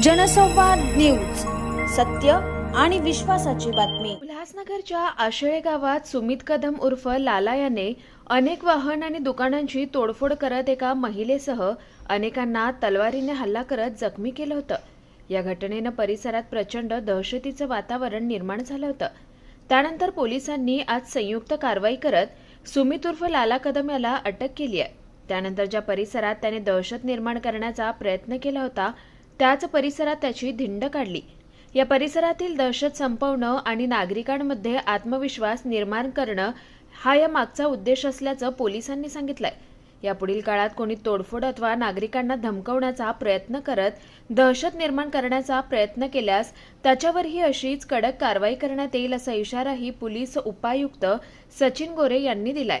जनसंवाद न्यूज सत्य आणि विश्वासाची बातमी. उल्हासनगरच्या आशळे गावात सुमित कदम उर्फ लाला याने अनेक वाहन आणि दुकानांची तोडफोड करत एका महिलेसह अनेकांना तलवारीने हल्ला करत जखमी केलं होतं. या घटनेनं परिसरात प्रचंड दहशतीचं वातावरण निर्माण झालं होतं. त्यानंतर पोलिसांनी आज संयुक्त कारवाई करत सुमित उर्फ लाला कदम याला अटक केली आहे. त्यानंतर ज्या परिसरात त्याने दहशत निर्माण करण्याचा प्रयत्न केला होता त्याच परिसरात त्याची धिंड काढली. या परिसरातील दहशत संपवणं आणि नागरिकांमध्ये आत्मविश्वास निर्माण करणं हा या मागचा उद्देश असल्याचं पोलिसांनी सांगितलंय. यापुढील काळात कोणी तोडफोड अथवा नागरिकांना धमकवण्याचा प्रयत्न करत दहशत निर्माण करण्याचा प्रयत्न केल्यास त्याच्यावरही अशीच कडक कारवाई करण्यात येईल असा इशाराही पोलीस उपायुक्त सचिन गोरे यांनी दिलाय.